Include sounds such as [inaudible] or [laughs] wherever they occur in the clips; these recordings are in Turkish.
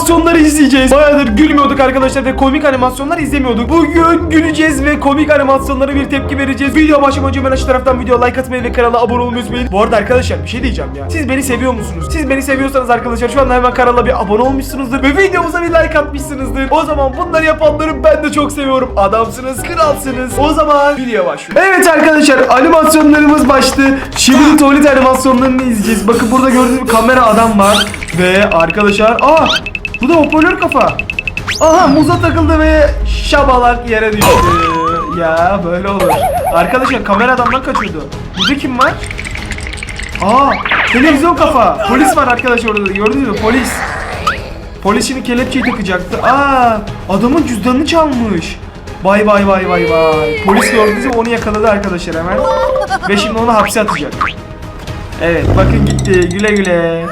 animasyonları izleyeceğiz. Bayağıdır gülmüyorduk arkadaşlar ve komik animasyonlar izlemiyorduk. Bugün güleceğiz ve komik animasyonlara bir tepki vereceğiz. Video başlamadan önce hemen aşağı taraftan video like atmayı ve kanala abone olmayı unutmayın. Bu arada arkadaşlar bir şey diyeceğim ya. Siz beni seviyor musunuz? Siz beni seviyorsanız arkadaşlar şu anda hemen kanala bir abone olmuşsunuzdur ve videomuza bir like atmışsınızdır. O zaman bunları yapanları ben de çok seviyorum. Adamsınız, kralsınız. O zaman video başlıyor. Evet arkadaşlar animasyonlarımız başladı. Şimdi tuvalet animasyonlarını izleyeceğiz. Bakın burada gördüğünüz kamera adam var. Ve arkadaşlar aa bu da hoparlör kafa. Aha muza takıldı ve şabalak yere düştü. Ya böyle olur. Arkadaşlar kamera adamdan kaçıyordu. Burada kim var? Aa televizyon kafa. Polis var arkadaşlar orada. Gördünüz mü? Polis. Polis şimdi kelepçeyi takacaktı. Aa adamın cüzdanını çalmış. Bay bay bay bay bay. Polis gördüğünüz gibi onu yakaladı arkadaşlar hemen. Ve şimdi onu hapse atacak. Evet bakın gitti güle güle.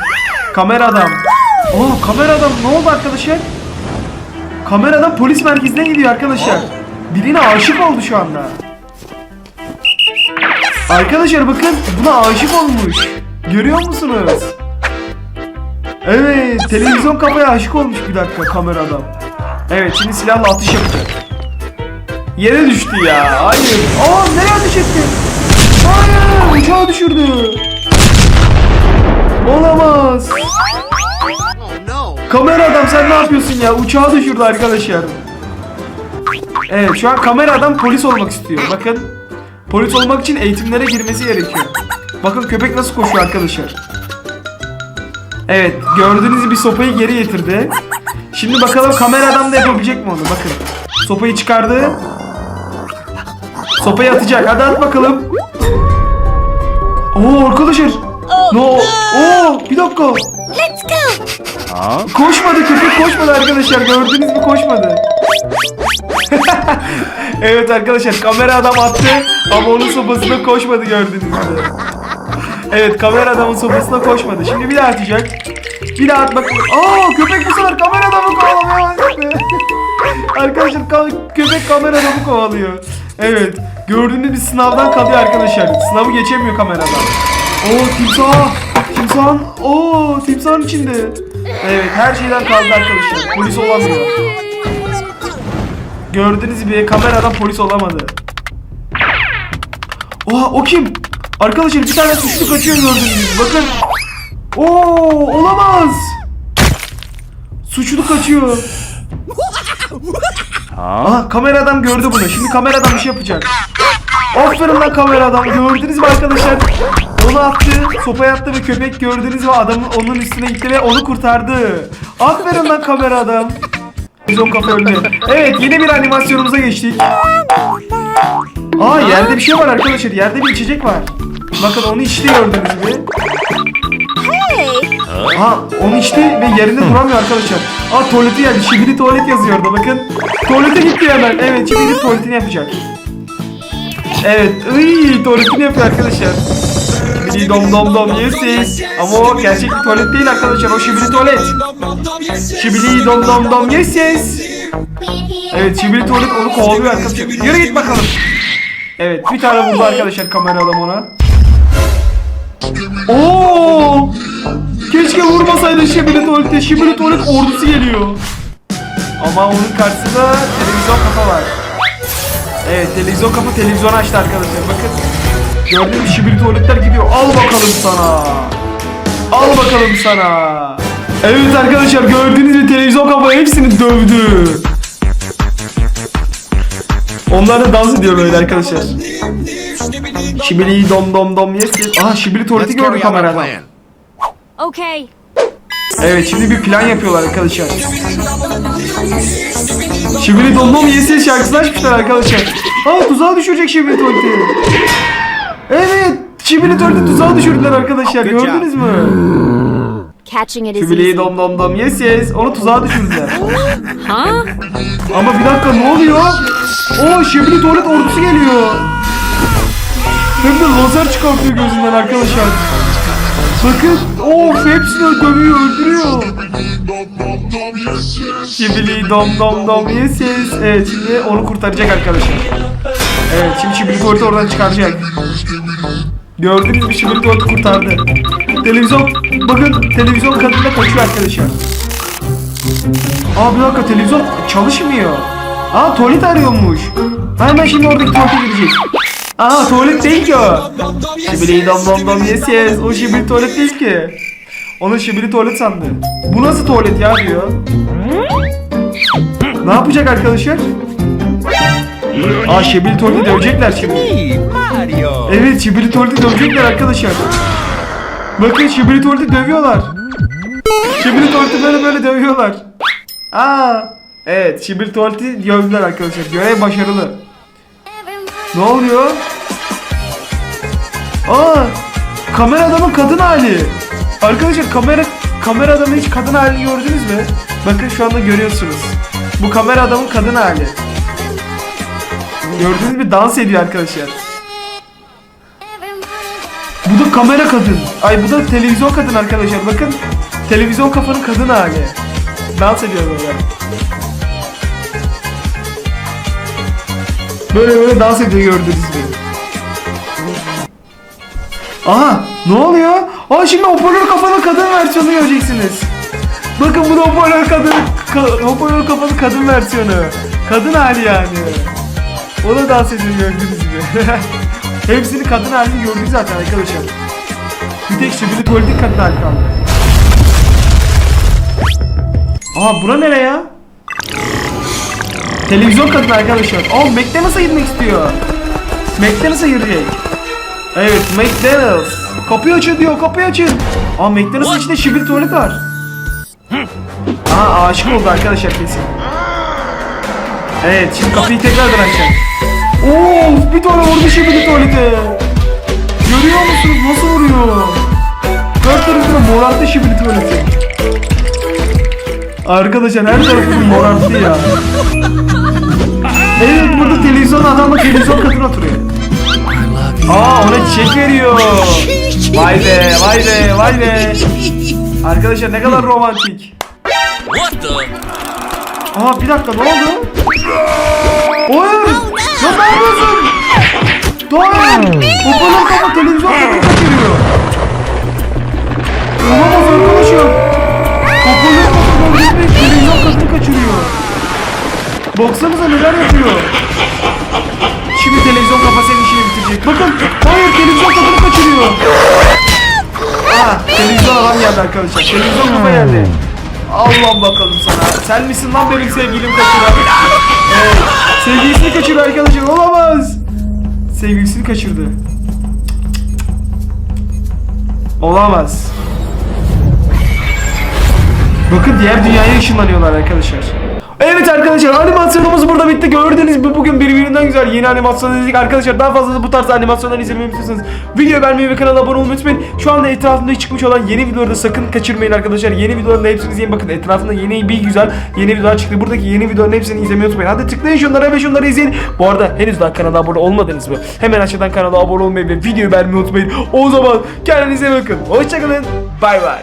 Kamera adam. Aa kamera adam ne oldu arkadaşlar? Kameradan polis merkezine gidiyor arkadaşlar. Birine aşık oldu şu anda. Arkadaşlar bakın buna aşık olmuş. Görüyor musunuz? Evet televizyon kafaya aşık olmuş bir dakika kamera adam. Evet şimdi silahla atış yapacak. Yere düştü ya. Hayır. Aa nereye ateş etti? Hayır uçağı düşürdü. Olamaz. Kamera adam sen ne yapıyorsun ya? Uçağı düşürdü arkadaşlar. Evet şu an kamera adam polis olmak istiyor. Bakın. Polis olmak için eğitimlere girmesi gerekiyor. Bakın köpek nasıl koşuyor arkadaşlar. Evet gördüğünüz gibi sopayı geri getirdi. Şimdi bakalım kamera adam da yapabilecek mi onu? Bakın. Sopayı çıkardı. Sopayı atacak. Hadi at bakalım. Oo arkadaşlar. No. Oo bir dakika. Let's go. Koşmadı köpek koşmadı arkadaşlar gördünüz mü koşmadı. [laughs] evet arkadaşlar kamera adam attı ama onun sopasına koşmadı gördüğünüz gibi. Evet kamera adamın sopasına koşmadı. Şimdi bir daha atacak. Bir daha at bak. Aa köpek bu sefer kamera adamı kovalıyor. [laughs] arkadaşlar ka- köpek kamera adamı kovalıyor. Evet gördüğünüz bir sınavdan kalıyor arkadaşlar. Sınavı geçemiyor kamera adam. Oo timsah. Timsahın. Oo timsahın içinde. Evet her şeyden kaldı arkadaşlar. Polis olamıyor. Gördüğünüz gibi kameradan polis olamadı. Oha o kim? Arkadaşlar bir tane suçlu kaçıyor gördüğünüz gibi. Bakın. Oo olamaz. Suçlu kaçıyor. Aha kamera adam gördü bunu. Şimdi kamera adam bir şey yapacak. Aferin lan kamera adam. Gördünüz mü arkadaşlar? Onu attı, sopaya attı ve köpek gördünüz mü adamın onun üstüne gitti ve onu kurtardı. Aferin lan kamera adam. Bizon kafa öldü. Evet yeni bir animasyonumuza geçtik. Aa yerde bir şey var arkadaşlar. Yerde bir içecek var. Bakın onu içti gördüğünüz gibi. Hey. Aha onu içti ve yerinde duramıyor arkadaşlar. Aa tuvaleti geldi. Şibili tuvalet yazıyor orada bakın. Tuvalete gitti hemen. Evet şimdi tuvaletini yapacak. Evet. Iy, tuvaletini yapıyor arkadaşlar. Şibili dom dom dom yes yes. Ama o gerçek bir tuvalet değil arkadaşlar. O şibili tuvalet. Şibili dom dom dom yes yes. Evet şibili tuvalet onu kovalıyor arkadaşlar. Yürü git bakalım. Evet bir tane vurdu arkadaşlar kamera adam ona. Oo! Keşke vurmasaydı Şibili tuvalete. Şibili tuvalet ordusu geliyor. Ama onun karşısında televizyon kafa var. Evet televizyon kafa televizyon açtı arkadaşlar bakın. Gördüğünüz şibili tuvaletler gidiyor. Al bakalım sana. Al bakalım sana. Evet arkadaşlar gördüğünüz gibi televizyon kafa hepsini dövdü. Onlar da dans ediyor böyle arkadaşlar. Şibili dom dom dom yes yes. Aha şibili tuvaleti gördü kameradan. Okay. Evet şimdi bir plan yapıyorlar arkadaşlar. Şibili Dom Dom Yesil şarkısını açmışlar arkadaşlar. Aa tuzağa düşürecek Şibili Tuvaleti. Evet Şibili Tuvaleti tuzağa düşürdüler arkadaşlar gördünüz mü? Catching it is. Dom Dom Dom Yes Yes onu tuzağa düşürdüler. Huh? Ama bir dakika ne oluyor? Oo Şibili Tuvalet ordusu geliyor. Hem de lazer çıkartıyor gözünden arkadaşlar. Bakın of hepsini dövüyor öldürüyor. Şibili dom dom dom yes yes. Evet şimdi onu kurtaracak arkadaşlar. Evet şimdi Şibili tuvaleti oradan çıkaracak. Gördünüz mü Şibili tuvaleti kurtardı. Televizyon bakın televizyon kadınla kaçıyor arkadaşlar. Aa bir dakika televizyon çalışmıyor. Aa tuvalet arıyormuş. Hemen şimdi oradaki tuvalete girecek. Aa tuvalet değil ki o. Şibili dom dom dom yes yes. O şibili tuvalet değil ki. Onu şibili tuvalet sandı. Bu nasıl tuvalet ya diyor. Ne yapacak arkadaşlar? Aa şibili tuvaleti dövecekler şimdi. Evet şibili tuvaleti dövecekler arkadaşlar. Bakın şibili tuvaleti dövüyorlar. Şibili tuvaleti böyle böyle dövüyorlar. Aa, evet şibili tuvaleti dövdüler arkadaşlar. Görev başarılı. Ne oluyor? Aa, kamera adamın kadın hali. Arkadaşlar kamera kamera adamın hiç kadın halini gördünüz mü? Bakın şu anda görüyorsunuz. Bu kamera adamın kadın hali. Gördüğünüz gibi dans ediyor arkadaşlar. Bu da kamera kadın. Ay bu da televizyon kadın arkadaşlar. Bakın televizyon kafanın kadın hali. Dans ediyor böyle. Böyle böyle dans ediyor gördünüz mü? Aha ne oluyor? Aa şimdi hoparlör kafanın kadın versiyonu göreceksiniz. Bakın bu da hoparlör kadın, ka, hoparlör kafanın kadın versiyonu. Kadın hali yani. O da dans ediyor gördüğünüz gibi. [laughs] Hepsini kadın halini gördük zaten arkadaşlar. Bir tek şibili tuvaletin kadın hali kaldı. Aha bura nere ya? Televizyon kadın arkadaşlar. Aa McDonald's'a gitmek istiyor. McDonald's'a girecek. Evet McDonald's. Kapıyı açın diyor kapıyı açın. Aa McDonald's'ın içinde şibili tuvalet var. Aa aşık oldu arkadaşlar kesin. Evet şimdi kapıyı tekrardan açacak. Oo bir tane vurdu şibili tuvalete. Görüyor musunuz nasıl vuruyor? Dört tarafını morarttı şibili tuvaleti. Arkadaşlar her tarafını morarttı ya. Evet burada televizyon adamla televizyon kadın oturuyor. Aa ona çiçek veriyor. Vay be vay be vay be. Arkadaşlar ne kadar romantik. What the? Aa bir dakika ne oldu? Ya ne yapıyorsun? Hayır. Hoparlör kafa televizyon adam geldi arkadaşlar. Televizyon kafa geldi. Allah'ım bakalım sana. Sen misin lan benim sevgilim kaçıran? Evet. Sevgilisini kaçırdı arkadaşlar. Olamaz. Sevgilisini kaçırdı. Olamaz. Bakın diğer dünyaya ışınlanıyorlar arkadaşlar. Evet arkadaşlar animasyonumuz burada bitti. Gördüğünüz gibi bugün birbirinden güzel yeni animasyon izledik. Arkadaşlar daha fazla da bu tarz animasyonları izlemeyi istiyorsanız videoyu beğenmeyi ve kanala abone olmayı unutmayın. Şu anda etrafımda çıkmış olan yeni videoları da sakın kaçırmayın arkadaşlar. Yeni videoların da hepsini izleyin. Bakın etrafında yeni bir güzel yeni videolar çıktı. Buradaki yeni videoların hepsini izlemeyi unutmayın. Hadi tıklayın şunlara ve şunları izleyin. Bu arada henüz daha kanala abone olmadınız mı? Hemen aşağıdan kanala abone olmayı ve videoyu beğenmeyi unutmayın. O zaman kendinize bakın. Hoşçakalın. Bay bay.